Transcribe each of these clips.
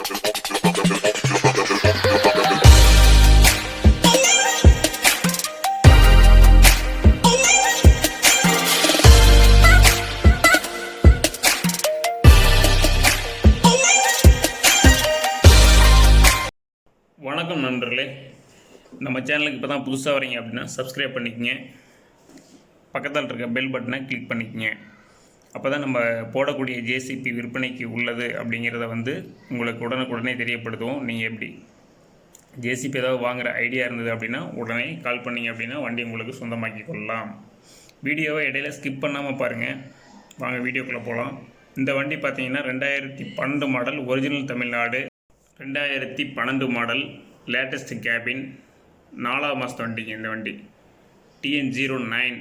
வணக்கம் நண்பர்களே. நம்ம சேனலுக்கு இப்போ தான் புதுசாக வரீங்க அப்படின்னா சப்ஸ்கிரைப் பண்ணிக்கங்க. பக்கத்தில் இருக்க பெல் பட்டனை கிளிக் பண்ணிக்கங்க. அப்போ தான் நம்ம போடக்கூடிய ஜேசிபி விற்பனைக்கு உள்ளது அப்படிங்கிறத வந்து உங்களுக்கு உடனுக்குடனே தெரியப்படுத்துவோம். நீங்கள் எப்படி ஜேசிபி ஏதாவது வாங்குகிற ஐடியா இருந்தது அப்படின்னா உடனே கால் பண்ணீங்க அப்படின்னா வண்டி உங்களுக்கு சொந்தமாக்கி கொள்ளலாம். வீடியோவை இடையில ஸ்கிப் பண்ணாமல் பாருங்கள் வாங்க வீடியோக்குள்ளே போகலாம் இந்த வண்டி பார்த்தீங்கன்னா ரெண்டாயிரத்தி பன்னெண்டு மாடல் ஒரிஜினல் தமிழ்நாடு ரெண்டாயிரத்தி பன்னெண்டு மாடல் லேட்டஸ்ட் கேபின் நாலாம் மாதத்து வண்டிங்க இந்த வண்டி. TN zero nine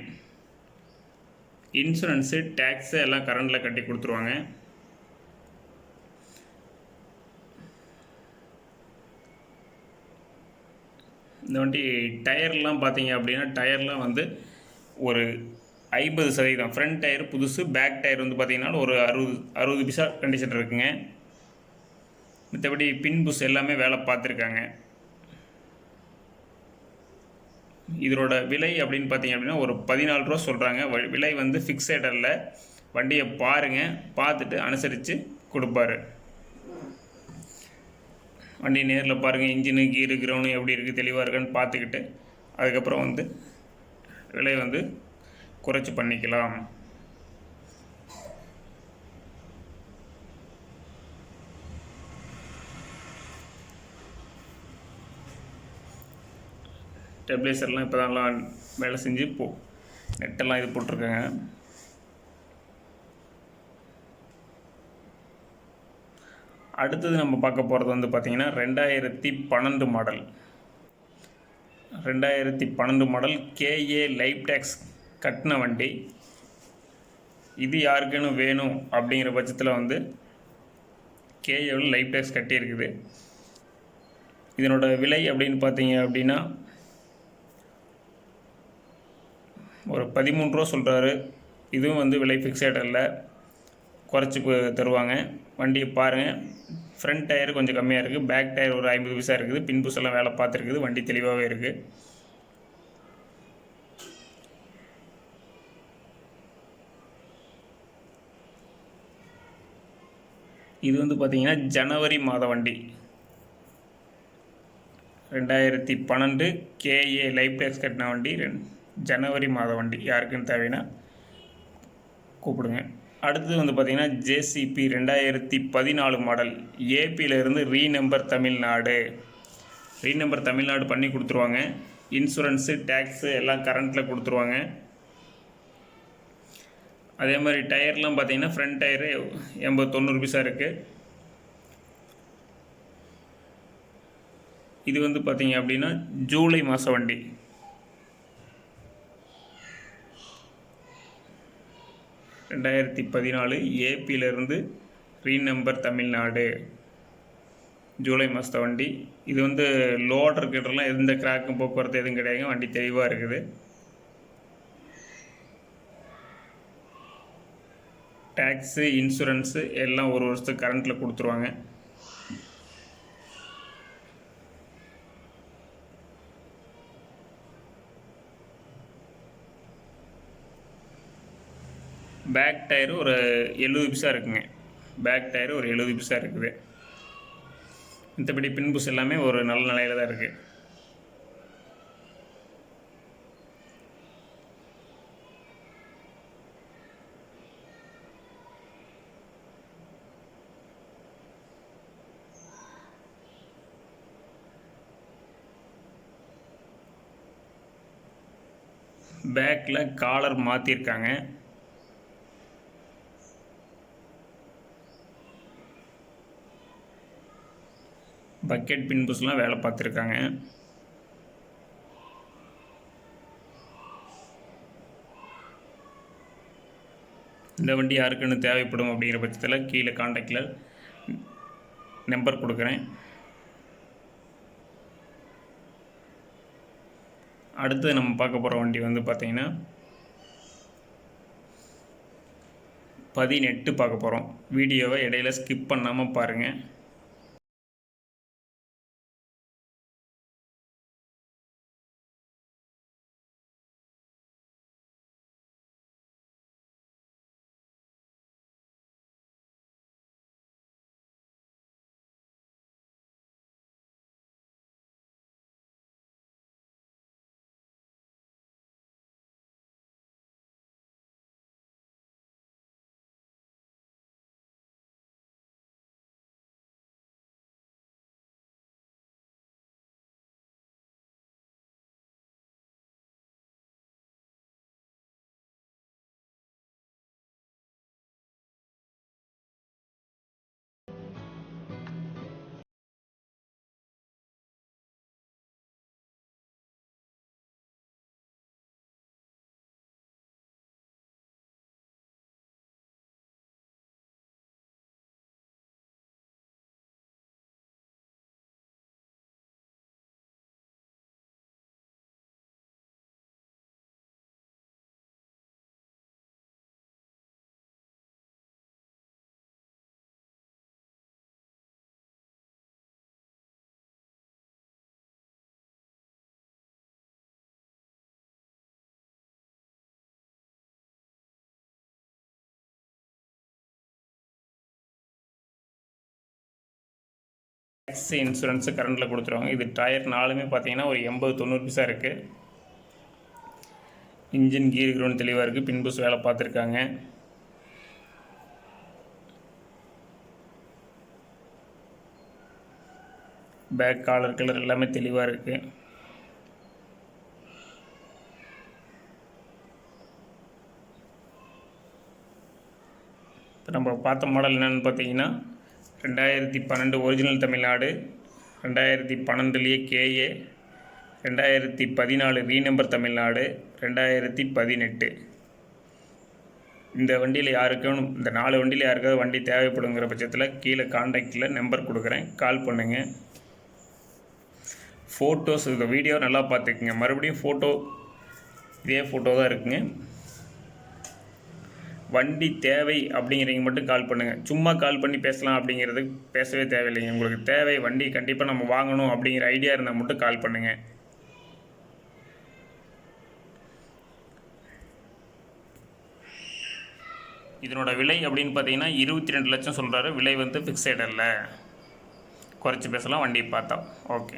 insurance tax எல்லாம் கரண்டில் கட்டி கொடுத்துருவாங்க. இந்த வண்டி டயர்லாம் பார்த்தீங்க அப்படின்னா டயர்லாம் வந்து ஒரு ஐம்பது சதவீதம். ஃப்ரண்ட் டயர் புதுசு பேக் டயர் வந்து பார்த்தீங்கன்னா ஒரு அறுபது அறுபது பிசா கண்டிஷன் இருக்குங்க. மற்றபடி பின் புஷ் எல்லாமே வேலை பார்த்துருக்காங்க. இதனோட விலை அப்படின்னு பார்த்தீங்க அப்படின்னா ஒரு பதினாலு ரூபா சொல்கிறாங்க வ- விலை வந்து ஃபிக்ஸட் வண்டியை பாருங்கள் பார்த்துட்டு அனுசரித்து கொடுப்பாரு. வண்டி நேரில் பாருங்கள் இன்ஜினு கீரு கிரவுண்டு எப்படி இருக்குது தெளிவாக இருக்கான்னு பார்த்துக்கிட்டு அதுக்கப்புறம் வந்து விலை வந்து குறைச்சி பண்ணிக்கலாம். ஸ்டெபிலைசர்லாம் இப்போ தான்லாம் வேலை செஞ்சு போ நெட்டெல்லாம் இது போட்டிருக்காங்க. அடுத்தது நம்ம பார்க்க போகிறது வந்து பார்த்திங்கன்னா ரெண்டாயிரத்தி பன்னெண்டு மாடல். ரெண்டாயிரத்தி பன்னெண்டு மாடல் கேஏ லைஃப் டேக்ஸ் கட்டின வண்டி. இது யாருக்குன்னு வேணும் அப்படிங்கிற பட்சத்தில் வந்து கேஏவில் லைஃப் டேக்ஸ் கட்டியிருக்குது. இதனோட விலை அப்படின்னு பார்த்தீங்க அப்படின்னா ஒரு பதிமூணு ரூபா சொல்கிறாரு இதுவும் வந்து விலை ஃபிக்ஸட் இல்லை குறைச்சி தருவாங்க. வண்டியை பாருங்கள் ஃப்ரண்ட் டயர் கொஞ்சம் கம்மியாக இருக்குது பேக் டயர் ஒரு ஐம்பது பைசா இருக்குது. பின்புசெல்லாம் வேலை பார்த்துருக்குது. வண்டி தெளிவாகவே இருக்குது இது வந்து பார்த்திங்கன்னா ஜனவரி மாத வண்டி. ரெண்டாயிரத்தி பன்னெண்டு கேஏ லைஃப் டேக்ஸ் கட்டின வண்டி. ரெண்- ஜனவரி மாத வண்டி யாருக்குன்னு தேவைன்னா கூப்பிடுங்க. அடுத்தது வந்து பார்த்திங்கன்னா ஜேசிபி ரெண்டாயிரத்தி பதினாலு மாடல். ஏபியிலேருந்து ரீநம்பர் தமிழ்நாடு. ரீநம்பர் தமிழ்நாடு பண்ணி கொடுத்துருவாங்க. இன்சூரன்ஸு டேக்ஸு எல்லாம் கரண்ட்டில் கொடுத்துருவாங்க. அதே மாதிரி டயர்லாம் பார்த்தீங்கன்னா ஃப்ரண்ட் டயரு எண்பது தொண்ணூறு பைசா இருக்குது இது வந்து பார்த்தீங்க அப்படின்னா ஜூலை மாத வண்டி. ரெண்டாயிரத்தி பதினாலு ஏபியிலேருந்து ரீநம்பர் தமிழ்நாடு. ஜூலை மாதத்த வண்டி. இது வந்து லோடர் கிட்டலாம் எந்த கிராக்கும் போக்குவரத்து எதுவும் கிடையாதுங்க வண்டி தெளிவாக இருக்குது. டேக்ஸு இன்சூரன்ஸு எல்லாம் ஒரு வருஷத்துக்கு கரண்ட்டில் கொடுத்துருவாங்க. பேக் டயரு ஒரு எழுபது பிசா இருக்குங்க. பேக் டயரு ஒரு எழுபது பிசா இருக்குது. மற்றபடி பின்புஸ் எல்லாமே ஒரு நல்ல நிலையில் தான் இருக்குது பேக்கில் காலர் மாற்றிருக்காங்க பக்கெட் பின்புஸ்லாம் வேலை பார்த்துருக்காங்க. இந்த வண்டி யாருக்குன்னு தேவைப்படும் அப்படிங்கிற பட்சத்தில் கீழே காண்டாக்டில் நம்பர் கொடுக்குறேன். அடுத்து நம்ம பார்க்க போகிற வண்டி வந்து பார்த்திங்கன்னா பதினெட்டு பார்க்க போகிறோம் வீடியோவை இடையில ஸ்கிப் பண்ணாமல் பாருங்கள் டேக்ஸி இன்சூரன்ஸு கரண்டில் கொடுத்துருவாங்க. இது டயர் நாலுமே பார்த்தீங்கன்னா ஒரு எண்பது தொண்ணூறு பைசா இருக்குது இன்ஜின் கீர் கிரவுண்ட் தெளிவாக இருக்குது பின்புஸ் வேலை பார்த்துருக்காங்க. பேக் காலர் கலர் எல்லாமே தெளிவாக இருக்குது இப்போ நம்ம பார்த்த மாடல் என்னென்னு பார்த்தீங்கன்னா ரெண்டாயிரத்தி பன்னெண்டு ஒரிஜினல் தமிழ்நாடு ரெண்டாயிரத்தி பன்னெண்டுலேயே கேஏ ரெண்டாயிரத்தி பதினாலு ரீநம்பர் தமிழ்நாடு ரெண்டாயிரத்தி பதினெட்டு. இந்த வண்டியில் யாருக்கும் இந்த நாலு வண்டியில் யாருக்காவது வண்டி தேவைப்படுங்கிற பட்சத்தில் கீழே காண்டாக்டில் நம்பர் கொடுக்குறேன். கால் பண்ணுங்கள் ஃபோட்டோஸ் இந்த வீடியோ நல்லா பார்த்துக்குங்க. மறுபடியும் ஃபோட்டோ இதே ஃபோட்டோ தான் இருக்குங்க. வண்டி தேவை அப்படிங்கிறவங்க மட்டும் கால் பண்ணுங்கள் சும்மா கால் பண்ணி பேசலாம் அப்படிங்கிறது பேசவே தேவையில்லைங்க. உங்களுக்கு தேவை வண்டி கண்டிப்பாக நம்ம வாங்கணும் அப்படிங்கிற ஐடியா இருந்தால் மட்டும் கால் பண்ணுங்கள் இதனோட விலை அப்படின்னு பார்த்தீங்கன்னா இருபத்தி ரெண்டு லட்சம் சொல்கிறாரு விலை வந்து ஃபிக்ஸட் இல்லை. குறைச்சி பேசலாம் வண்டி பார்த்தா. ஓகே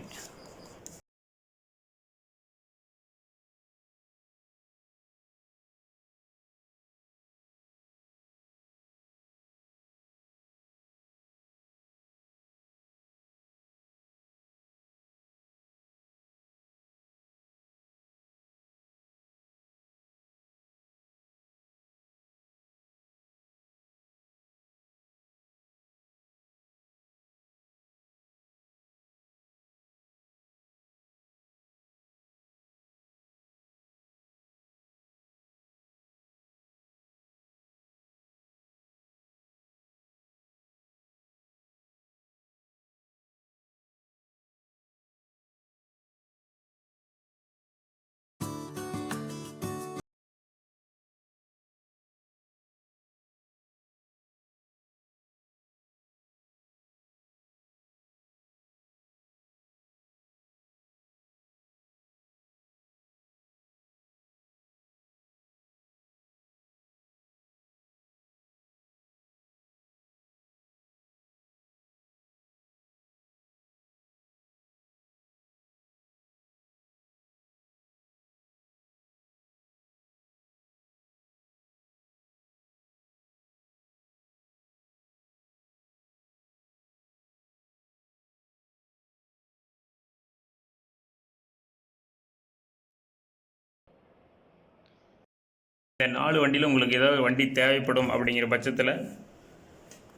இந்த நாலு வண்டியில் உங்களுக்கு ஏதாவது வண்டி தேவைப்படும் அப்படிங்கிற பட்சத்தில்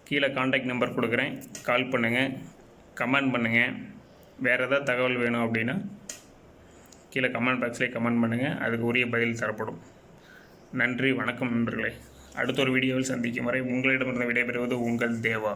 கீழே காண்டாக்ட் நம்பர் கொடுக்குறேன். கால் பண்ணுங்கள் கமெண்ட் பண்ணுங்கள் வேறு ஏதாவது தகவல் வேணும் அப்படின்னா கீழே கமெண்ட் பாக்ஸ்லேயே கமெண்ட் பண்ணுங்கள் அதுக்கு உரிய பதில் தரப்படும். நன்றி. வணக்கம் நண்பர்களே. அடுத்த ஒரு வீடியோவில் சந்திக்கும் வரை உங்களிடமிருந்து விடைபெறுவது உங்கள் தேவா.